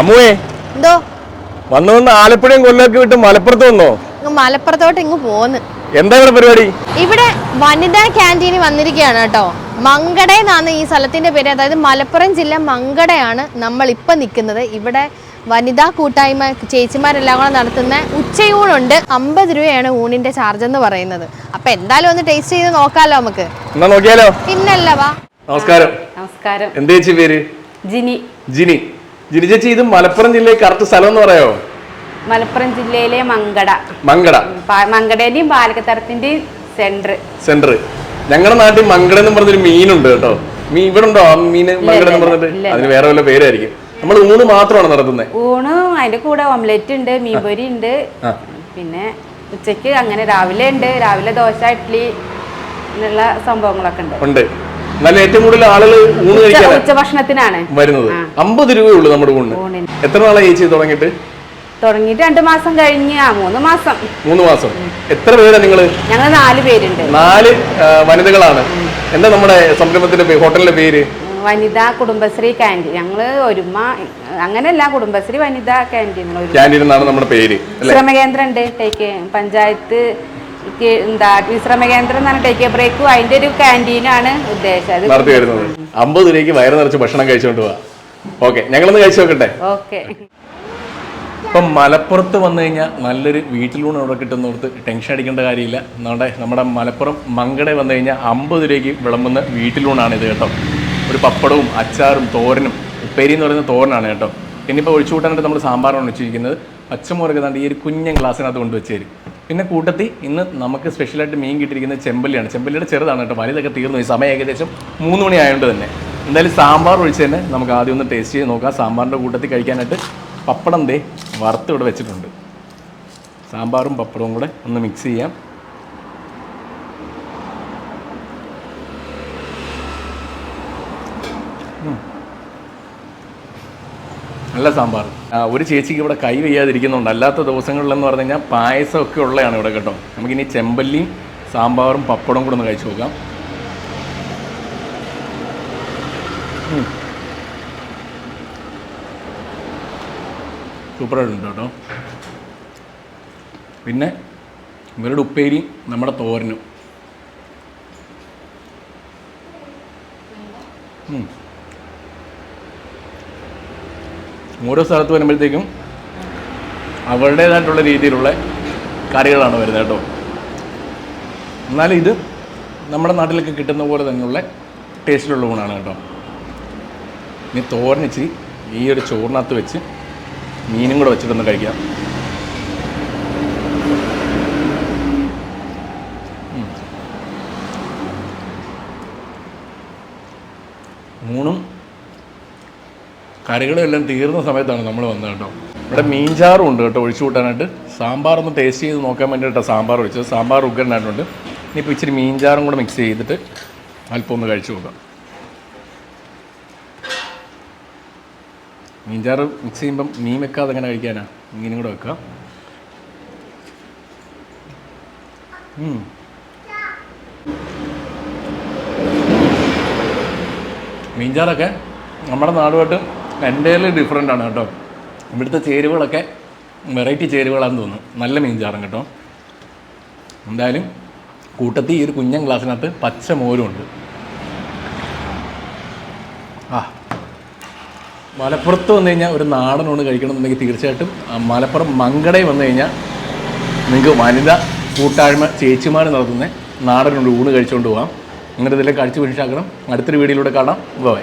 അമ്മുവേ എന്തോ? വന്നു വന്ന് ആലപ്പുഴയും കൊല്ലമൊക്കെ വിട്ട് മലപ്പുറത്ത് വന്നോ? ഇങ്ങ് മലപ്പുറത്തോട്ട് ഇങ്ങ് പോന്ന്. എന്താ ഇവിടെ പരിപാടി? ഇവിടെ വനിതാ ക്യാന്റീനിൽ വന്നിരിക്കുകയാണ് കേട്ടോ. മങ്കട എന്നാണ് ഈ സ്ഥലത്തിന്റെ പേര്. അതായത് മലപ്പുറം ജില്ല മങ്കടയാണ് നമ്മൾ ഇപ്പൊ നിൽക്കുന്നത്. ഇവിടെ വനിതാ കൂട്ടായ്മ ചേച്ചിമാരെല്ലാം കൂടെ നടത്തുന്ന ഉച്ചയൂണുണ്ട്. അമ്പത് രൂപയാണ് ഊണിന്റെ ചാർജ് എന്ന് പറയുന്നത്. അപ്പൊ എന്തായാലും ഒന്ന് ടേസ്റ്റ് ചെയ്ത് നോക്കാലോ നമുക്ക്. പിന്നല്ലവാ നോക്കിയാലോ? പിന്നല്ല വാ. നമസ്കാരം. നമസ്കാരം. എന്താ ചേച്ചി പേര്? ജിനി. ജിനി. ജിനി ചേച്ചി ഇത് മലപ്പുറം ജില്ലയിൽ കറക്റ്റ് സ്ഥലം എന്ന് പറയോ മലപ്പുറം ജില്ലയിലെ മങ്കട. മങ്കട. മങ്കടേന്റെയും പാലക്കത്തരത്തിന്റെയും സെന്റർ സെന്റർ ഞങ്ങളുടെ നാട്ടിൽ മങ്കട എന്ന് പറഞ്ഞൊരു മീനുണ്ട് കേട്ടോ. മീൻ ഇവിടെ ഉണ്ടോ ആ മീന് മങ്കട എന്ന് പറഞ്ഞിട്ട്? അതിന് വേറെ വല്ല പേരായിരിക്കും. നമ്മൾ ഊണ് മാത്രമാണ് നടത്തുന്നത് ഊണ് അതിന്റെ കൂടെ ഓംലെറ്റ് ഉണ്ട് മീൻപൊരി ഉണ്ട്. പിന്നെ ഉച്ചയ്ക്ക് അങ്ങനെ രാവിലെ ഉണ്ട്. രാവിലെ ദോശ ഇഡ്ഡലി എന്നുള്ള സംഭവങ്ങളൊക്കെ ഉണ്ട്. ഉണ്ട്. എന്നാലും ഏറ്റവും കൂടുതൽ ആളുകൾ ഊണ് ഉച്ചഭക്ഷണത്തിനാണ്. വരുന്നത്. അമ്പത് രൂപയുള്ളൂ നമ്മുടെ ഊണിന്. എത്ര നാളായി ചേച്ചി തുടങ്ങിയിട്ട്? തുടങ്ങിയിട്ട് രണ്ടു മാസം കഴിഞ്ഞ് മൂന്ന് മാസം. മൂന്ന് മാസം. എത്ര പേരാ നിങ്ങൾ? ഞങ്ങൾ നാല് പേരുണ്ട്. നാല് വനിതകളാണ്. എന്താ നമ്മുടെ സംരംഭത്തിന്റെ ഹോട്ടലിന്റെ പേര്? വനിതാ കുടുംബശ്രീ ക്യാന്റീൻ. ഞങ്ങൾ ഒരുമ അങ്ങനെയല്ല കുടുംബശ്രീ വനിതാ ക്യാന്റീൻ. ക്യാന്റീൻ എന്നാണ് നമ്മുടെ പേര് ശ്രമകേന്ദ്രം ഉണ്ട് പഞ്ചായത്ത് എന്താ വിശ്രമ കേന്ദ്രം എന്ന് പറഞ്ഞ ടേക്ക് ബ്രേക്കും അതിന്റെ ഒരു ക്യാന്റീനാണ് ഉദ്ദേശം. നടത്തി വരുന്നത്. അമ്പത് രൂപയ്ക്ക് വയറ് നിറച്ച് ഭക്ഷണം കഴിച്ചുകൊണ്ട് പോവാ. ഓക്കെ ഞങ്ങളൊന്ന് കഴിച്ചു നോക്കട്ടെ. ഓക്കെ ഇപ്പം മലപ്പുറത്ത് വന്നു കഴിഞ്ഞാൽ നല്ലൊരു വീട്ടിലൂടെ അവിടെ കിട്ടുന്നോർത്ത് ടെൻഷൻ അടിക്കേണ്ട കാര്യമില്ല. നമ്മുടെ നമ്മുടെ മലപ്പുറം മങ്കട വന്നു കഴിഞ്ഞാൽ അമ്പത് രൂപയ്ക്ക് വിളമ്പുന്ന വീട്ടിലൂണാണ് ഇത് കേട്ടോ. ഒരു പപ്പടവും അച്ചാറും തോരനും. ഉപ്പേരി എന്ന് പറയുന്ന തോരനാണ് കേട്ടോ. ഇനിയിപ്പോൾ ഒഴിച്ചു കൂട്ടാനായിട്ട് നമ്മൾ സാമ്പാറാണ് വെച്ചിരിക്കുന്നത്. പച്ചമുളക് കണ്ട് ഈ ഒരു കുഞ്ഞൻ ഗ്ലാസ്സിനകത്ത് കൊണ്ടുവച്ച് തരും പിന്നെ കൂട്ടത്തിൽ ഇന്ന് നമുക്ക് സ്പെഷ്യലായിട്ട് മീൻ കിട്ടിയിരിക്കുന്നത് ചെമ്പല്ലിയാണ്. ചെമ്പല്ലിയുടെ ചെറുതാണ് കേട്ടോ. വലുതൊക്കെ തീർന്നു. ഈ സമയം ഏകദേശം മൂന്ന് മണി ആയതുകൊണ്ട് തന്നെ. എന്തായാലും സാമ്പാർ ഒഴിച്ച് തന്നെ നമുക്ക് ആദ്യം ഒന്ന് ടേസ്റ്റ് ചെയ്ത് നോക്കാം. സാമ്പാറിന്റെ കൂട്ടത്തിൽ കഴിക്കാനായിട്ട് പപ്പടം ദേ വറുത്ത് ഇവിടെ വെച്ചിട്ടുണ്ട്. സാമ്പാറും പപ്പടവും കൂടെ ഒന്ന് മിക്സ് ചെയ്യാം. നല്ല സാമ്പാർ. ഒരു ചേച്ചിക്ക് ഇവിടെ കൈ വയ്യാതിരിക്കുന്നുണ്ട് അല്ലാത്ത ദിവസങ്ങളിലെന്ന് പറഞ്ഞു കഴിഞ്ഞാൽ പായസമൊക്കെ ഉള്ളതാണ് ഇവിടെ കേട്ടോ. നമുക്കിനി ചെമ്പല്ലിയും സാമ്പാറും പപ്പടവും കൂടെ ഒന്ന് കഴിച്ചു നോക്കാം. സൂപ്പറായിട്ടുണ്ട് കേട്ടോ. പിന്നെ ഇവരുടെ ഉപ്പേരി നമ്മുടെ തോരനും. ഓരോ സ്ഥലത്ത് വരുമ്പോഴത്തേക്കും അവരുടേതായിട്ടുള്ള രീതിയിലുള്ള കറികളാണ് വരുന്നത് കേട്ടോ. എന്നാലും ഇത് നമ്മുടെ നാട്ടിലൊക്കെ കിട്ടുന്ന പോലെ തന്നെയുള്ള ടേസ്റ്റിലുള്ള ഊണാണ് കേട്ടോ. ഇനി തോരനിച്ച് ഈ ഒരു ചോറിനകത്ത് വെച്ച് മീനും കൂടെ വെച്ചിട്ടൊന്ന് കഴിക്കാം. മൂണും കറികളും എല്ലാം തീർന്ന സമയത്താണ് നമ്മൾ വന്നത് കേട്ടോ. ഇവിടെ മീൻചാറും ഉണ്ട് കേട്ടോ ഒഴിച്ചു കൂട്ടാനായിട്ട്. സാമ്പാർ ഒന്ന് ടേസ്റ്റ് ചെയ്ത് നോക്കാൻ വേണ്ടിയിട്ടാണ് സാമ്പാർ ഒഴിച്ചത്. സാമ്പാർ ഉഗ്രനായിട്ടുണ്ട്. ഇനിയിപ്പോൾ ഇച്ചിരി മീൻചാറും കൂടെ മിക്സ് ചെയ്തിട്ട് അല്പം ഒന്ന് കഴിച്ചു നോക്കാം. മീൻചാറ് മിക്സ് ചെയ്യുമ്പം മീൻ വെക്കാതെ എങ്ങനെ കഴിക്കാനാ? മീനും കൂടെ വെക്കാം. മീൻചാറൊക്കെ നമ്മുടെ നാടുമായിട്ട് എന്റെ ഡിഫറെന്റ് ആണ് കേട്ടോ. ഇവിടുത്തെ ചേരുവകളൊക്കെ വെറൈറ്റി ചേരുവകളാണെന്ന് തോന്നുന്നു. നല്ല മീൻചാറും കേട്ടോ. എന്തായാലും കൂട്ടത്തിൽ ഈ ഒരു കുഞ്ഞൻ ഗ്ലാസ്സിനകത്ത് പച്ച മോരും ഉണ്ട് ആ. മലപ്പുറത്ത് വന്നു കഴിഞ്ഞാൽ ഒരു നാടൻ ഊണ് കഴിക്കണമെന്നുണ്ടെങ്കിൽ തീർച്ചയായിട്ടും മലപ്പുറം മങ്കടയിൽ വന്നു കഴിഞ്ഞാൽ നിങ്ങൾക്ക് വനിത കൂട്ടായ്മ ചേച്ചിമാർ നടത്തുന്ന നാടൻ ഊണ് കഴിച്ചുകൊണ്ട് പോകാം നിങ്ങളുടെ ഇതിലേക്ക് കഴിച്ച് മനസ്സിലാക്കണം. അടുത്തൊരു വീഡിയോയിലൂടെ കാണാം. ബൈ